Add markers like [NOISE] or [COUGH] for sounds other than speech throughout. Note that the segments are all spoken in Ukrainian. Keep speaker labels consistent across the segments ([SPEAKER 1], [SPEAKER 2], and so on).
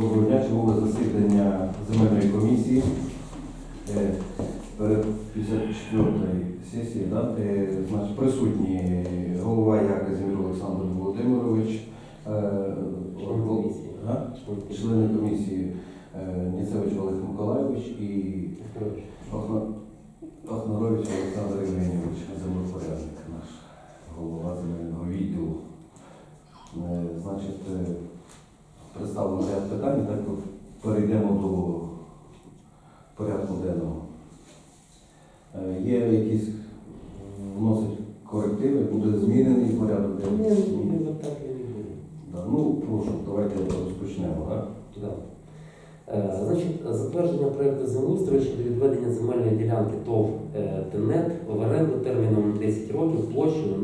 [SPEAKER 1] Доброго дня, чергове засідання земельної комісії. Е, Перед 54-ї сесії да, е, значить, присутні голова Яка Зімір Олександр Володимирович, е, члени комісії Ніцевич Олег Миколайович і Охна- Олександр Євгенійович, землепорядник наш голова земельного відділу. Значить, представлено ряд питань, так перейдемо до порядку денного. Е, Є якісь вносить корективи, буде змінений порядок денний?
[SPEAKER 2] ні, так і не буде.
[SPEAKER 1] Да, Ну, прошу, давайте розпочнемо. Так?
[SPEAKER 2] Да. Е, Значить, затвердження проєкту землеустрою щодо відведення земельної ділянки ТОВ е, ТЕНЕТ в оренду терміном 10 років площею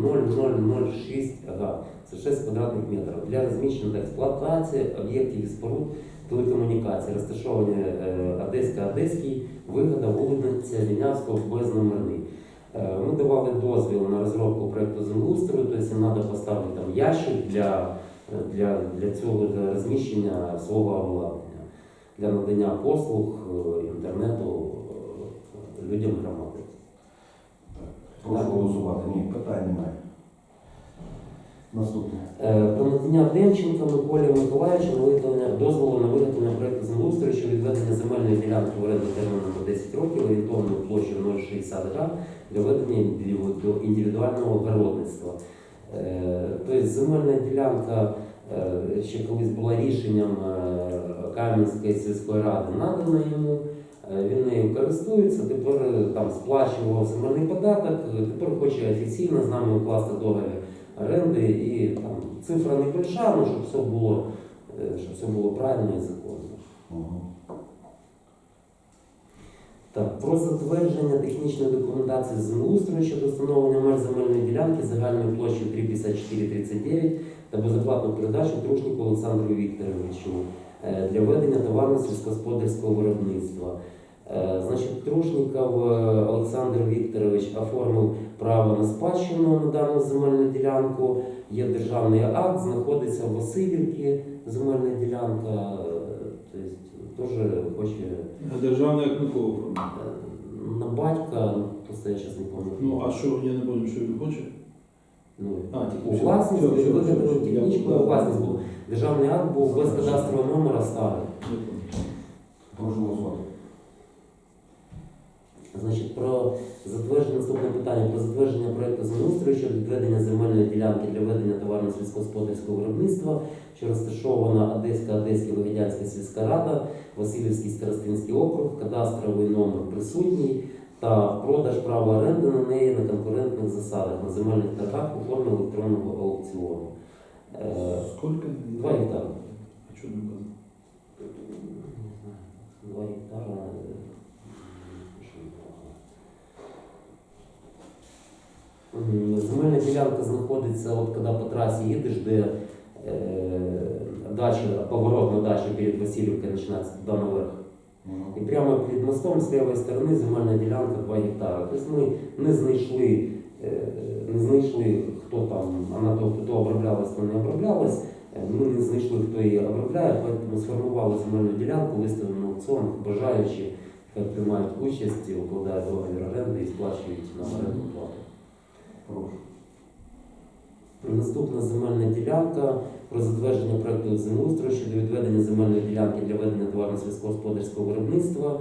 [SPEAKER 2] 0006 га. Це 6 квадратних метрів для розміщення та експлуатації об'єктів і споруд телекомунікації, розташовані е, Одеська Одеський, вигода вулиця Вінявського, безномерний. Е, Ми давали дозвіл на розробку проєкту землеустрою, тобто треба поставити там ящик для, для, для цього для розміщення свого обладнання, для надання послуг е, інтернету людям громади.
[SPEAKER 1] Прошу голосувати. Ні, питань немає. Наступне.
[SPEAKER 2] Е, Про Демченка Миколі Миколаївича виготовлення дозволу на виготовлення проєкту землеустрою щодо відведення земельної ділянки в оренду терміном на 10 років орієнтовною площею 0,60 га для ведення індивіду- індивідуального городництва. Е, Тобто земельна ділянка е, ще колись була рішенням Кам'янської сільської ради надана йому. Е, Він нею користується, тепер е, там сплачував земельний податок, е, тепер хоче офіційно з нами укласти договір оренди і там цифра не більша, ну, щоб все було, щоб все було правильно і законно. Так, про затвердження технічної документації землеустрою щодо встановлення меж земельної ділянки загальною площею 35439 та безоплатну передачу Трушнику Олександру Вікторовичу е, для ведення товарно-сільськогосподарського виробництва. Е, Значить, Трушніков е, Олександр Вікторович оформив право на спадщину на дану земельну ділянку. Є державний акт, знаходиться в Васильівці земельна ділянка. Е, Тобто теж хоче
[SPEAKER 3] А державний як на кого оформлено?
[SPEAKER 2] Е, На батька, ну, це я зараз не пам'ятаю.
[SPEAKER 3] Ну, а що, я не пам'ятаю, що він хоче?
[SPEAKER 2] Ну,
[SPEAKER 3] А, тільки
[SPEAKER 2] у
[SPEAKER 3] все.
[SPEAKER 2] власність,
[SPEAKER 3] Все, все, все,
[SPEAKER 2] технічну
[SPEAKER 3] Я-
[SPEAKER 2] власність був. Державний акт був без кадастрового номера старий.
[SPEAKER 1] Прошу голосувати.
[SPEAKER 2] Значить, про затвердження наступне питання про затвердження проекту землеустрою щодо відведення земельної ділянки для ведення товарно-сільськогосподарського виробництва, що розташована Одеська, Одеська, Вигідянська сільська рада, Васильівський старостинський округ, кадастровий номер присутній та продаж права оренди на неї на конкурентних засадах на земельних торгах у формі електронного аукціону. Е,
[SPEAKER 3] Скільки?
[SPEAKER 2] Два гектари.
[SPEAKER 3] А що не?
[SPEAKER 2] Два гектара. е, що там. М, Земельна ділянка знаходиться, от коли по трасі їдеш, де е, дача, поворот на дачу перед Васильівкою починається туди наверх. І прямо під мостом з лівої сторони земельна ділянка 2 гектари. Тобто ми не знайшли, е, не знайшли, хто там, вона то, то оброблялась, то не оброблялась. Е, Ми не знайшли, хто її обробляє, тому сформували земельну ділянку, виставили на аукціон, бажаючи, приймають участь, укладають договір оренди і сплачують на оренду плату. Наступна земельна ділянка про затвердження проекту землеустрою щодо відведення земельної ділянки для ведення товарно-сільськогосподарського виробництва.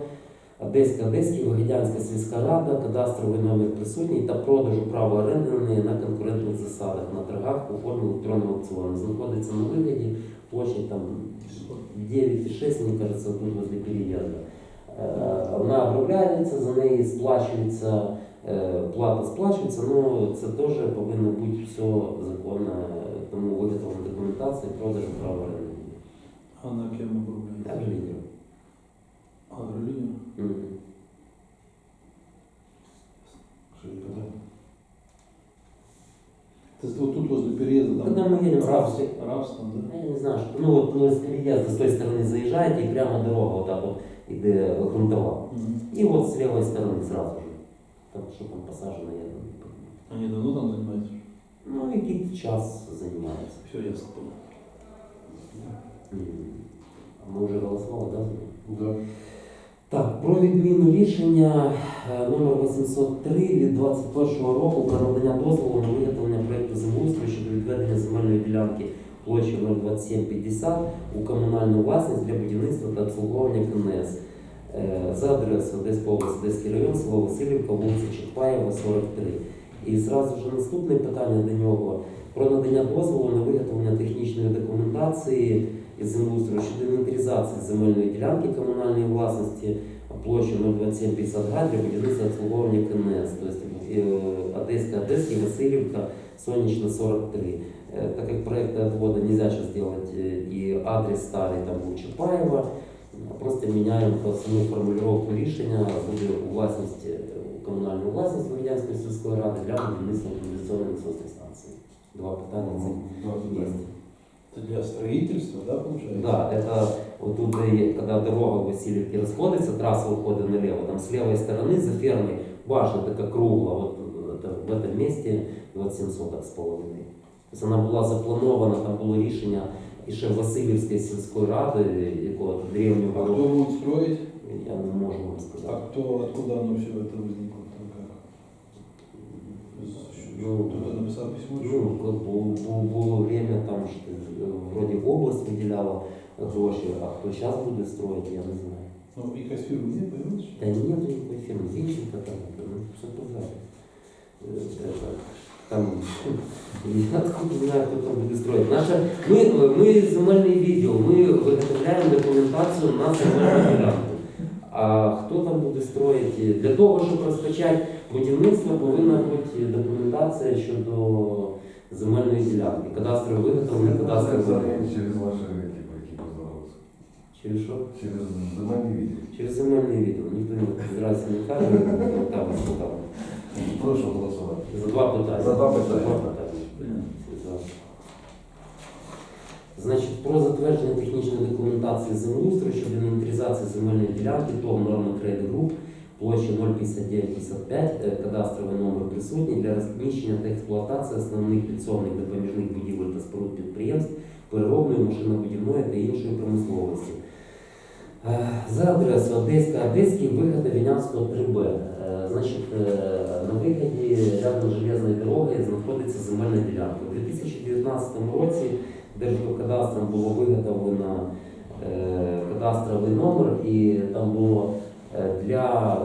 [SPEAKER 2] Одеська, Одеський, Вигідянська сільська рада, кадастровий номер присутній та продажу права оренди на неї на конкурентних засадах на торгах у формі електронного аукціону. Знаходиться на вигляді там 9,6, мені кажется, тут возле переїзду. Е, Вона обробляється, за неї сплачується, е, плата сплачується, ну це теж повинно бути все законно, тому виготовлена документація, продажу права оренди.
[SPEAKER 3] А на ким обробляється?
[SPEAKER 2] Агролінію.
[SPEAKER 3] Агролінію?
[SPEAKER 2] Мгм.
[SPEAKER 1] Що
[SPEAKER 3] вот тут возле переезда,
[SPEAKER 2] Когда мы едем в Равсе.
[SPEAKER 3] Да?
[SPEAKER 2] Я не знаю, що, ну от ну, з переїзду з тої сторони заїжджаєте і прямо дорога отак от іде грунтова.
[SPEAKER 3] Мгм.
[SPEAKER 2] І от з лівої сторони зразу ж. Там що там посаджено, я не пам'ятаю.
[SPEAKER 3] Они давно там занимаются?
[SPEAKER 2] Ну, який час займається.
[SPEAKER 3] Все ясно. понял.
[SPEAKER 2] М. А ми Ми вже голосували, так?
[SPEAKER 1] Да.
[SPEAKER 2] Так, про відміну рішення е, номер 803 від 21 року про надання дозволу на виготовлення проєкту землеустрою щодо відведення земельної ділянки площі 02750 у комунальну власність для будівництва та обслуговування КНС. Е, За адресою Одеська область, Одеський район, село Васильівка, вулиця Чапаєва, 43. І зразу ж наступне питання до нього про надання дозволу на виготовлення технічної документації із землеустрою щодо інвентаризації земельної ділянки комунальної власності площу 02750 га для будівництва обслуговування КНС, тобто е, Одеська, Одеський, Васильівка, Сонячна 43. Е, Так как проект отвода нельзя сейчас сделать э, и адрес старый там був Чапаєва, просто міняємо по саму формулювання рішення, буде у власності е, у комунальну власність Володянської сільської ради для будівництва насосної станції. Два питання це
[SPEAKER 1] Да,
[SPEAKER 2] є.
[SPEAKER 3] Это для строительства, да, получается?
[SPEAKER 2] Да, это вот тут, и когда дорога в Васильевке расходится, трасса ухода налево, там с левой стороны за фермой башня такая кругла, вот это, в этом месте 27 соток з половиною. Тобто вона була запланована, там було рішення і ще Васильівської сільської ради, якого
[SPEAKER 3] А
[SPEAKER 2] древнього,
[SPEAKER 3] кто будет строить?
[SPEAKER 2] я не можу вам
[SPEAKER 3] А
[SPEAKER 2] сказати.
[SPEAKER 3] кто, откуда оно все это возникло? Там как?
[SPEAKER 2] Ну,
[SPEAKER 3] Кто-то написал письмо?
[SPEAKER 2] Ну, как бу- бу- було время, там що, е, вроді область виділяла гроші, а хто зараз буде строїти, я не знаю.
[SPEAKER 3] Ну, и Каспиру не появилось?
[SPEAKER 2] Да нет никакой фирмы, Зинченко там, ну, все позади. Э, это, Там, [LAUGHS] я откуда знаю, кто там буде строить. Наша, ми, ми земельний відділ, ми виготовляємо документацію на земельну ділянку. А хто там буде строїти? Для того, щоб розпочати будівництво, повинна бути документація щодо земельної ділянки. Кадастрове виготовлення, кадастрове
[SPEAKER 1] через ваші типу, які поздоровалися.
[SPEAKER 2] Через що?
[SPEAKER 1] Через земельний відділ.
[SPEAKER 2] Через земельний відділ. Ніхто не зразу не каже, там, там.
[SPEAKER 1] Прошу голосувати.
[SPEAKER 2] За два питання.
[SPEAKER 1] За два питання.
[SPEAKER 2] За два питання. Значить, про затвердження технічної документації землеустрою щодо інвентаризації земельної ділянки ТОВ норма Трейд Груп площа 05955, е, кадастровий номер присутній для розміщення та експлуатації основних підсобних допоміжних будівель та споруд підприємств, переробної, машинобудівної та іншої промисловості. Е, За адресою Одеська, Одеський, вигода Вінявського 3Б. Е, Значить, е, на виході рядом з железною дорогою знаходиться земельна ділянка. У 2019 році Держгеокадастром було виготовлено кадастровий номер, і там було для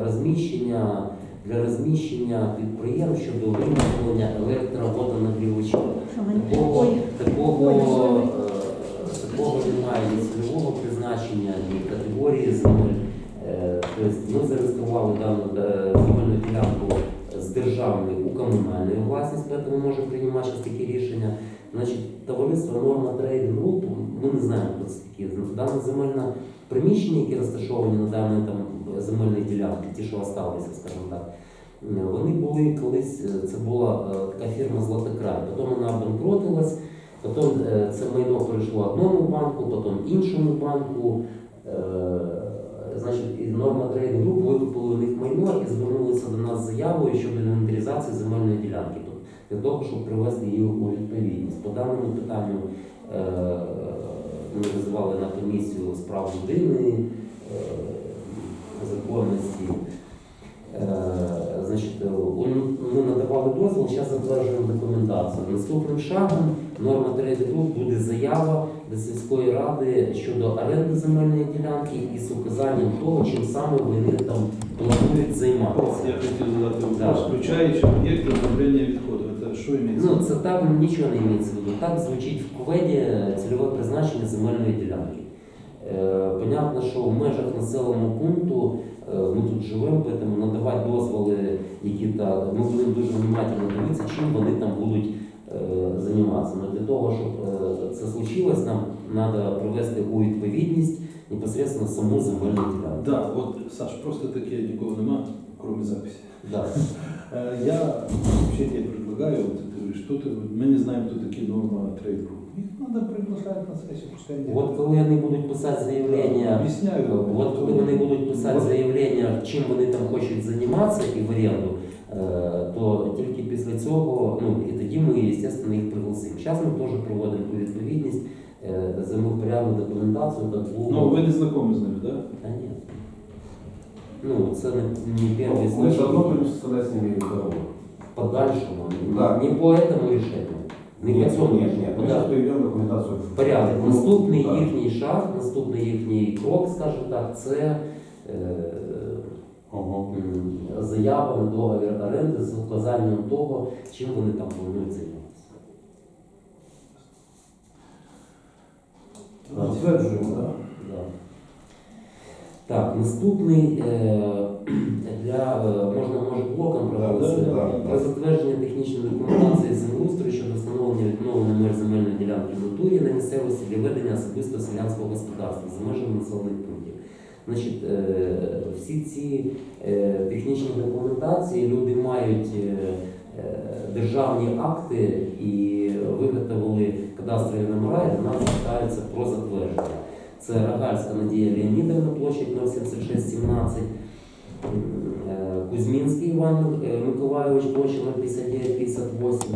[SPEAKER 2] е, розміщення для розміщення підприємств щодо виготовлення електроводонагрівачів. Такого, такого, е, такого немає ні цільового призначення, ні категорії земель. Е, Тобто ми зареєстрували дану е, земельну ділянку з державної у комунальну власність, тому можемо приймати такі рішення. Значить, товариство Норма Трейдинг Груп, ми не знаємо, хто це такі. Дане земельне приміщення, які розташовані на даній там земельній ділянці, ті, що залишилися, скажімо так. Е, Вони були колись, е, це була е, така фірма Златокрай, потім вона обанкротилась, потім е, це майно перейшло одному банку, потім іншому банку. Е, Значить, і норма трейд груп викупили у них майно і звернулися до нас з заявою щодо інвентаризації земельної ділянки. Тобто для того, щоб привести її у відповідність. По даному питанню е, ми визивали на комісію з прав людини, е, законності. Е, Значить, е, ми надавали дозвіл, зараз затверджуємо документацію. Наступним шагом норма трейд груп буде заява до сільської ради щодо оренди земельної ділянки і з указанням того, чим саме вони там планують займатися.
[SPEAKER 3] Я хотел задать вопрос.
[SPEAKER 2] Да.
[SPEAKER 3] Включающий объект управления відходів. Это імеється?
[SPEAKER 2] Ну, це так нічого не імеється в виду. Так звучить в кведі цільове призначення земельної ділянки. Е, понятно, що в межах населеного пункту е, ми тут живемо, тому надавати дозволи, які та ми будемо дуже внимательно дивитися, чим вони там будуть е, займатися. Но для того, щоб е, це случилось, нам треба привести у відповідність непосредственно саму земельну ділянку.
[SPEAKER 3] Да, вот, Саш, просто таке нікого нема, кроме записи.
[SPEAKER 2] Да.
[SPEAKER 3] Э, Я вообще тебе предлагаю, вот ты говоришь, что ты, мы не знаем, кто такие норма трейд групп. Их надо приглашать на сессию, пускай они
[SPEAKER 2] От коли вони будуть писати заявлення.
[SPEAKER 3] объясняют.
[SPEAKER 2] От коли вони будуть писати заявлення, чим вони там хочуть займатися і в оренду, е, то тільки після цього, ну і тоді ми, звісно, їх пригласимо. Зараз ми теж проводимо ту відповідність е, землепорядну документацію, так було.
[SPEAKER 3] Ну, ви не знайомі з ними, так?
[SPEAKER 2] Та ні. Ну, це не, не перший
[SPEAKER 1] Мы же
[SPEAKER 2] случай.
[SPEAKER 1] давно принесли с ними договор.
[SPEAKER 2] Подальшому.
[SPEAKER 1] Да.
[SPEAKER 2] Не по этому решению. Не по цьому
[SPEAKER 1] нет,
[SPEAKER 2] рішенню.
[SPEAKER 1] нет. Мы
[SPEAKER 2] Подальше.
[SPEAKER 1] сейчас приведем документацию в
[SPEAKER 2] Порядок.
[SPEAKER 1] Ну,
[SPEAKER 2] Наступний
[SPEAKER 1] да.
[SPEAKER 2] їхній шаг, наступний їхній крок, скажімо так, це е,
[SPEAKER 1] Ага.
[SPEAKER 2] м, заява на договір оренди з вказанням того, чим вони там планують займатися.
[SPEAKER 1] Затверджуємо, да?
[SPEAKER 2] Да. Так, наступний е, [CLEARS THROAT] для е, можна може блоком.
[SPEAKER 1] Да, да,
[SPEAKER 2] Про затвердження технічної документації землеустрою щодо встановлення відновлення меж земельної ділянки в натурі на місцевості для ведення особистого селянського господарства за межами населених пунктів. Значить, е, всі ці е, технічні документації люди мають е, державні акти і виготовили кадастрові номера і до нас звертаються про затвердження. Це Рогальська Надія Леонідовна, площадь 07617, е, Кузьмінський Іван е, Миколайович, площа 05958,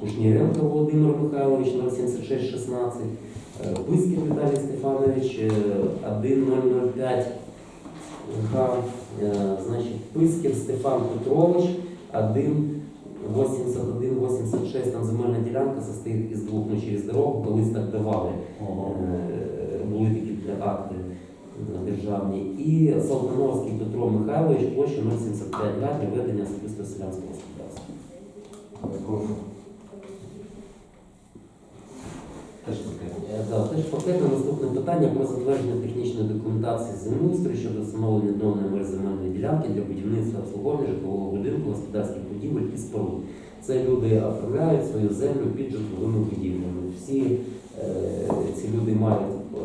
[SPEAKER 2] Кушніренко Володимир Михайлович 07616, е, Писків Віталій Стефанович е, 1005 га, е, значить, Писків Стефан Петрович 1 81-86, там земельна ділянка состоїть із двох через дорогу, колись так давали. Е, були такі акти е, державні. І Салтановський Петро Михайлович, площа 075 га для ведення особистого селянського господарства. Теж таке. Е, теж наступне питання про затвердження технічної документації землеустрою щодо встановлення відновлення меж земельної ділянки для будівництва обслуговування житлового будинку, господарських будівель і споруд. Це люди оформляють свою землю під житловими будівлями. Всі е, ці люди мають е,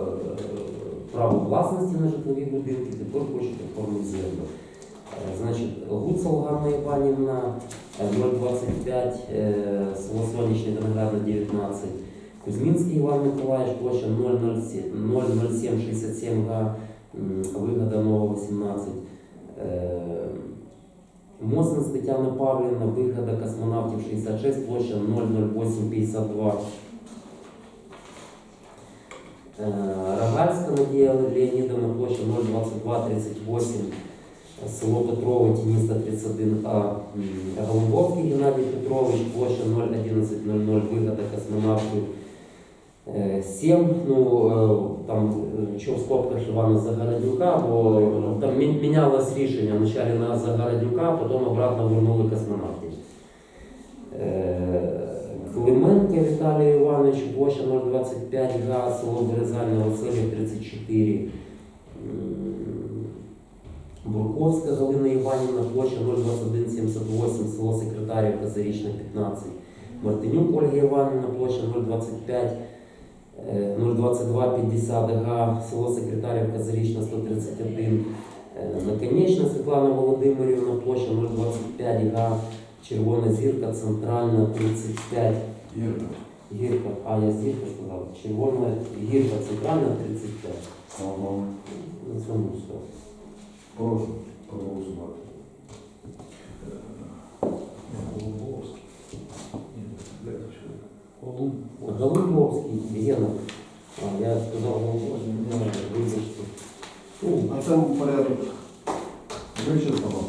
[SPEAKER 2] право власності на житлові будинки, тепер хочуть оформити землю. Е, Значить, Гуцал Ганна Іванівна, е, 025, е, село Сонячне, Виноградна, 19. Кузьмінський Іван Миколаївич, площа 00767 га, вигода нова 18. Е, Мосинс Тетяна Павлівна, вигода космонавтів 66, площа 00852. Е, Рогальська Надія Леонідовна, площа 02238. Село Петрове, Тініста 31А. М, Голубовський Геннадій Петрович, площа 01100, вигода космонавтів. Е, 7, ну е, там е, що в скобках Івана Загороднюка, бо там мі- мінялось рішення вначале на Загороднюка, потім обратно вернули космонавтів. Е, Клименко Віталій Іванович, площа 025 га, село Березальне, Василів 34. Бурковська Галина Іванівна, площа 02178, село Секретарівка, Зарічна 15. Мартинюк Ольга Іванівна, площа 025, е, 02250 га, село Секретарівка, Зарічна 131. Е, Наконечна Світлана Володимирівна, площа 025 га, Червона зірка, центральна 35.
[SPEAKER 1] Ірка.
[SPEAKER 2] Гірка, а я зірка сказав. Червона гірка, центральна 35.
[SPEAKER 1] Ага.
[SPEAKER 2] На цьому все.
[SPEAKER 1] Прошу проголосувати.
[SPEAKER 3] Голубовський. Ні, де це ще? Голуб.
[SPEAKER 2] Голубовський, Гена. А, я сказав Голубовський, вибачте. Ну,
[SPEAKER 1] А там порядок вичерпано.